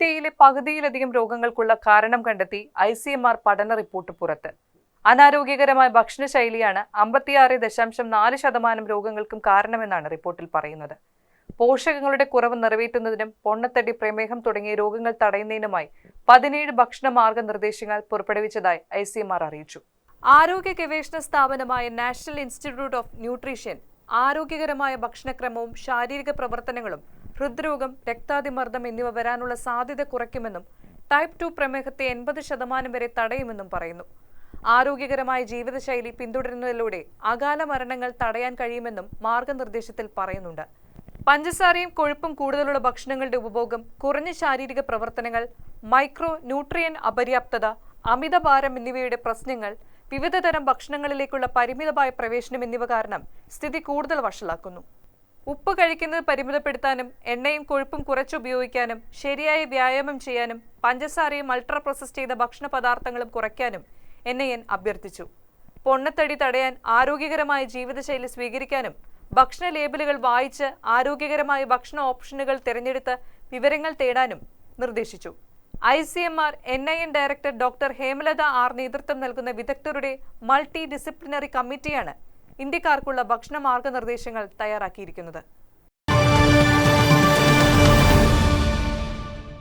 ഇന്ത്യയിലെ പകുതിയിലധികം രോഗങ്ങൾക്കുള്ള കാരണം കണ്ടെത്തി ഐ സി എം ആർ പഠന റിപ്പോർട്ട് പുറത്ത്. അനാരോഗ്യകരമായ ഭക്ഷണശൈലിയാണ് അമ്പത്തിയാറ് ദശാംശം നാല് ശതമാനം രോഗങ്ങൾക്കും കാരണമെന്നാണ് റിപ്പോർട്ടിൽ പറയുന്നത്. പോഷകങ്ങളുടെ കുറവ് നിറവേറ്റുന്നതിനും പൊണ്ണത്തടി പ്രമേഹം തുടങ്ങിയ രോഗങ്ങൾ തടയുന്നതിനുമായി പതിനേഴ് ഭക്ഷണ മാർഗനിർദ്ദേശങ്ങൾ പുറപ്പെടുവിച്ചതായി ഐ സി എം ആർ അറിയിച്ചു. ആരോഗ്യ ഗവേഷണ സ്ഥാപനമായ നാഷണൽ ഇൻസ്റ്റിറ്റ്യൂട്ട് ഓഫ് ന്യൂട്രീഷൻ ആരോഗ്യകരമായ ഭക്ഷണക്രമവും ശാരീരിക പ്രവർത്തനങ്ങളും ഹൃദ്രോഗം രക്താതിമർദ്ദം എന്നിവ വരാനുള്ള സാധ്യത കുറയ്ക്കുമെന്നും ടൈപ്പ് ടു പ്രമേഹത്തെ എൺപത് ശതമാനം വരെ തടയുമെന്നും പറയുന്നു. ആരോഗ്യകരമായ ജീവിതശൈലി പിന്തുടരുന്നതിലൂടെ അകാല മരണങ്ങൾ തടയാൻ കഴിയുമെന്നും മാർഗനിർദ്ദേശത്തിൽ പറയുന്നുണ്ട്. പഞ്ചസാരയും കൊഴുപ്പും കൂടുതലുള്ള ഭക്ഷണങ്ങളുടെ ഉപഭോഗം കുറഞ്ഞ ശാരീരിക പ്രവർത്തനങ്ങൾ മൈക്രോ ന്യൂട്രിയൻ അപര്യാപ്തത അമിതഭാരം എന്നിവയുടെ പ്രശ്നങ്ങൾ വിവിധതരം ഭക്ഷണങ്ങളിലേക്കുള്ള പരിമിതമായ പ്രവേശനം എന്നിവ കാരണം സ്ഥിതി കൂടുതൽ വഷളാക്കുന്നു. ഉപ്പ് കഴിക്കുന്നത് പരിമിതപ്പെടുത്താനും എണ്ണയും കൊഴുപ്പും കുറച്ചുപയോഗിക്കാനും ശരിയായ വ്യായാമം ചെയ്യാനും പഞ്ചസാരയും അൾട്രാ പ്രോസസ് ചെയ്ത ഭക്ഷണ പദാർത്ഥങ്ങളും കുറയ്ക്കാനും എൻ ഐ എൻ അഭ്യർത്ഥിച്ചു. പൊണ്ണത്തടി തടയാൻ ആരോഗ്യകരമായ ജീവിതശൈലി സ്വീകരിക്കാനും ഭക്ഷണ ലേബലുകൾ വായിച്ച് ആരോഗ്യകരമായ ഭക്ഷണ ഓപ്ഷനുകൾ തിരഞ്ഞെടുത്ത് വിവരങ്ങൾ തേടാനും നിർദ്ദേശിച്ചു. I C M R N I N director doctor Hemalatha R നേതൃത്വം നൽകുന്ന വിദഗ്ധരുടെ മൾട്ടി ഡിസിപ്ലിനറി കമ്മിറ്റിയാണ് ഇന്ത്യക്കാർക്കുള്ള ഭക്ഷണ മാർഗനിർദ്ദേശങ്ങൾ തയ്യാറാക്കിയിരിക്കുന്നത്